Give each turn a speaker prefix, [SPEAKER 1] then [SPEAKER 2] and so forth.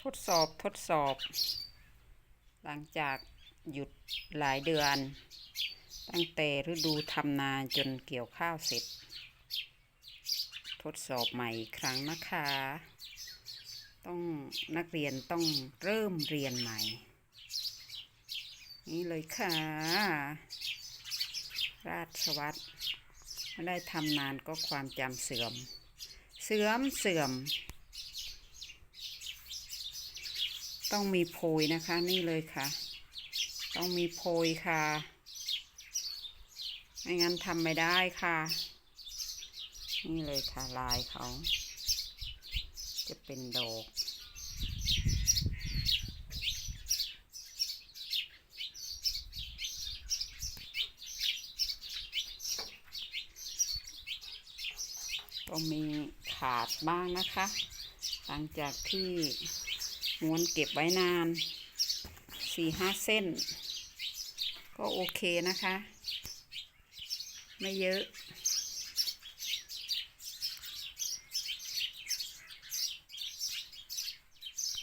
[SPEAKER 1] ทดสอบทดสอบ หลังจากหยุดหลายเดือน ตั้งแต่ฤดูทำนาจนเกี่ยวข้าวเสร็จ ทดสอบใหม่อีกครั้งนะคะ ต้องนักเรียนต้องเริ่มเรียนใหม่ นี่เลยค่ะ ราชวัตรไม่ได้ทำนานก็ความจำเสื่อม เสื่อมเสื่อม ต้องมีโพยนะคะนี่เลยค่ะ ต้องมีโพยค่ะไม่งั้นทำไม่ได้ค่ะ นี่เลยค่ะลายเขา จะเป็นดอกก็มีขาดบ้างนะคะ หลังจากที่ ม้วนเก็บไว้นานสี่ห้าเส้น ก็โอเคนะคะ ไม่เยอะ